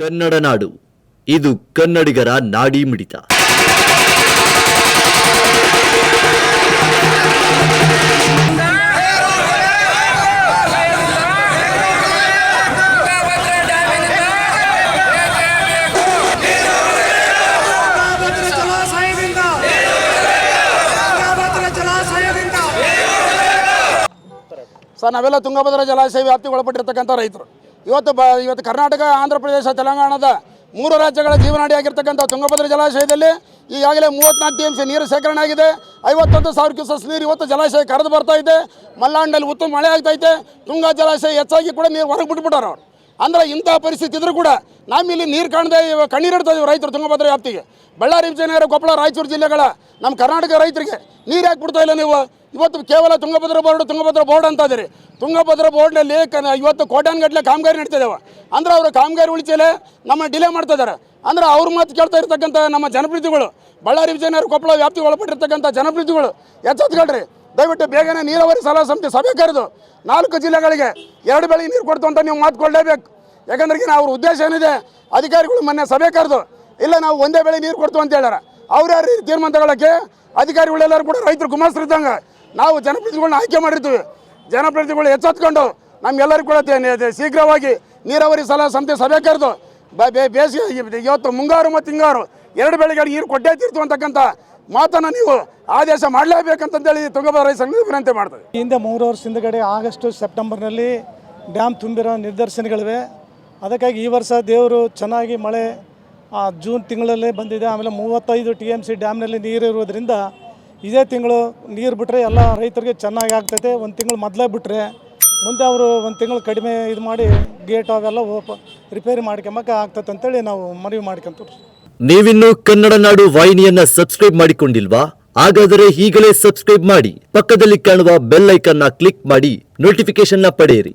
ಕನ್ನಡ ನಾಡು. ಇದು ಕನ್ನಡಿಗರ ನಾಡಿ ಮಿಡಿತ. ಸರ್ ನಾವೆಲ್ಲ ತುಂಗಭದ್ರ ಜಲಾಶಯ ವ್ಯಾಪ್ತಿಗೆ ಒಳಪಟ್ಟಿರ್ತಕ್ಕಂಥ ರೈತರು. ಇವತ್ತು ಬ ಇವತ್ತು ಕರ್ನಾಟಕ, ಆಂಧ್ರ ಪ್ರದೇಶ, ತೆಲಂಗಾಣದ ಮೂರು ರಾಜ್ಯಗಳ ಜೀವನಾಡಿಯಾಗಿರ್ತಕ್ಕಂಥ ತುಂಗಭದ್ರಾ ಜಲಾಶಯದಲ್ಲಿ ಈಗಾಗಲೇ ಮೂವತ್ನಾಲ್ಕು ಟಿ ಎಂ ಸಿ ನೀರು ಶೇಖರಣೆ ಆಗಿದೆ. ಐವತ್ತೊಂದು ಸಾವಿರ ಕ್ಯೂಸಸ್ ನೀರು ಇವತ್ತು ಜಲಾಶಯ ಕರೆದು ಬರ್ತಾ ಇದೆ. ಮಲ್ಲಾಂಡಲ್ಲಿ ಉತ್ತಮ ಮಳೆ ಆಗ್ತೈತೆ ತುಂಗಾ ಜಲಾಶಯ ಹೆಚ್ಚಾಗಿ ಕೂಡ ನೀರು ಹೊರಗೆ ಬಿಟ್ಬಿಟ್ಟಾರ ಅವ್ರು. ಅಂದ್ರೆ ಇಂಥ ಪರಿಸ್ಥಿತಿ ಇದ್ರೂ ಕೂಡ ನಮ್ಮಿಲ್ಲಿ ನೀರು ಕಾಣದೆ ಕಣ್ಣೀರು ಇದೀವಿ ರೈತರು ತುಂಗಭದ್ರಾ ವ್ಯಾಪ್ತಿಗೆ. ಬಳ್ಳಾರಿ, ವಿಜಯನಗರ, ಕೊಪ್ಪಳ, ರಾಯಚೂರು ಜಿಲ್ಲೆಗಳ ನಮ್ಮ ಕರ್ನಾಟಕ ರೈತರಿಗೆ ನೀರು ಯಾಕೆ ಬಿಡ್ತಾ ಇಲ್ಲ ನೀವು? ಇವತ್ತು ಕೇವಲ ತುಂಗಭದ್ರ ಬೋರ್ಡ್ ತುಂಗಭದ್ರ ಬೋರ್ಡ್ ಅಂತ ಇದ್ದೀರಿ. ತುಂಗಭದ್ರ ಬೋರ್ಡ್ನಲ್ಲಿ ಇವತ್ತು ಕೋಟ್ಯಾನ್ಗಟ್ಟಲೆ ಕಾಮಗಾರಿ ನಡೀತಿದ್ದಾವೆ ಅಂದ್ರೆ ಅವರು ಕಾಮಗಾರಿ ಉಳಿಸಲೇ ನಮ್ಮ ಡಿಲೇ ಮಾಡ್ತಾ ಇದ್ದಾರೆ. ಅಂದ್ರೆ ಅವ್ರ ಮಾತು ಕೇಳ್ತಾ ಇರ್ತಕ್ಕಂಥ ನಮ್ಮ ಜನಪ್ರತಿನಿಧಿಗಳು, ಬಳ್ಳಾರಿ ವಿಜಯನಗರ ಕೊಪ್ಪಳ ವ್ಯಾಪ್ತಿಗೆ ಒಳಪಟ್ಟಿರ್ತಕ್ಕಂಥ ಜನಪ್ರತಿನಿಧಿಗಳು, ಎಚ್ಚೆತ್ಕೊಳ್ರಿ. ದಯವಿಟ್ಟು ಬೇಗನೆ ನೀರಾವರಿ ಸಲಹಾ ಸಮಿತಿ ಸಭೆ ಕರೆದು ನಾಲ್ಕು ಜಿಲ್ಲೆಗಳಿಗೆ ಎರಡು ಬೆಳೆಗೆ ನೀರು ಕೊಡ್ತು ಅಂತ ನೀವು ಮಾತು ಕೊಡಲೇಬೇಕು. ಯಾಕಂದ್ರೆ ಅವ್ರ ಉದ್ದೇಶ ಏನಿದೆ, ಅಧಿಕಾರಿಗಳು ಮೊನ್ನೆ ಸಭೆ ಕರೆದು, ಇಲ್ಲ ನಾವು ಒಂದೇ ಬೆಳೆ ನೀರು ಕೊಡ್ತು ಅಂತ ಹೇಳ್ಯಾರ. ಅವ್ರ ಯಾರು ತೀರ್ಮಾನ ತಗೊಳಕ್ಕೆ ಅಧಿಕಾರಿಗಳೆಲ್ಲರೂ ಕೂಡ ರೈತರು ಗುಮಾಸ್ತರಿದ್ದಂಗೆ ನಾವು ಜನಪ್ರತಿನಿಧಿಗಳನ್ನ ಆಯ್ಕೆ ಮಾಡಿರ್ತೀವಿ. ಜನಪ್ರತಿನಿಧಿಗಳು ಎಚ್ಚೆತ್ಕೊಂಡು ನಮ್ಗೆಲ್ಲರಿಗೂ ಕೂಡ ಶೀಘ್ರವಾಗಿ ನೀರಾವರಿ ಸಲಹಾ ಸಮಿತಿ ಸಭೆ ಕರೆದು ಬೇಸಿಗೆ ಇವತ್ತು ಮುಂಗಾರು ಮತ್ತು ಹಿಂಗಾರು ಎರಡು ಬೆಳೆಗೆ ನೀರು ಕೊಟ್ಟೇ ತೀರ್ತು ಅಂತಕ್ಕಂಥ ಮಾತನ್ನು ನೀವು ಆದೇಶ ಮಾಡಲೇಬೇಕಂತಂದೇಳಿ ತುಂಗಭದ್ರಾ ಸಂಘದ ವಿನಂತಿ ಮಾಡ್ತದೆ ಹಿಂದೆ ಮೂರು ವರ್ಷ ಹಿಂದಗಡೆ ಆಗಸ್ಟ್, ಸೆಪ್ಟೆಂಬರ್ನಲ್ಲಿ ಡ್ಯಾಮ್ ತುಂಬಿರೋ ನಿದರ್ಶನಗಳಿವೆ ಅದಕ್ಕಾಗಿ ಈ ವರ್ಷ ದೇವರು ಚೆನ್ನಾಗಿ ಮಳೆ ಜೂನ್ ತಿಂಗಳಲ್ಲೇ ಬಂದಿದೆ. ಆಮೇಲೆ ಮೂವತ್ತೈದು ಟಿ ಎಂ ಸಿ ಡ್ಯಾಮ್ನಲ್ಲಿ ನೀರು ಇರೋದ್ರಿಂದ ಇದೇ ತಿಂಗಳು ನೀರು ಬಿಟ್ಟರೆ ಎಲ್ಲ ರೈತರಿಗೆ ಚೆನ್ನಾಗಿ ಆಗ್ತೈತೆ. ಒಂದು ತಿಂಗಳು ಮೊದಲೇ ಬಿಟ್ಟರೆ ಮುಂದೆ ಅವರು ಒಂದು ತಿಂಗಳು ಕಡಿಮೆ ಇದು ಮಾಡಿ ಗೇಟ್ ಅವೆಲ್ಲ ಓಪ ರಿಪೇರಿ ಮಾಡ್ಕೊಂಬಕ್ಕೆ ಆಗ್ತೈತೆ ಅಂತೇಳಿ ನಾವು ಮನವಿ ಮಾಡ್ಕೊಂತೀವಿ ನೀವಿನ್ನು ಕನ್ನಡ ನಾಡು ವಾಹಿನಿಯನ್ನ ಸಬ್ಸ್ಕ್ರೈಬ್ ಮಾಡಿಕೊಂಡಿಲ್ವಾ? ಹಾಗಾದರೆ ಈಗಲೇ ಸಬ್ಸ್ಕ್ರೈಬ್ ಮಾಡಿ. ಪಕ್ಕದಲ್ಲಿ ಕಾಣುವ ಬೆಲ್ ಐಕನ್ನ ಕ್ಲಿಕ್ ಮಾಡಿ ನೋಟಿಫಿಕೇಶನ್ನ ಪಡೆಯಿರಿ.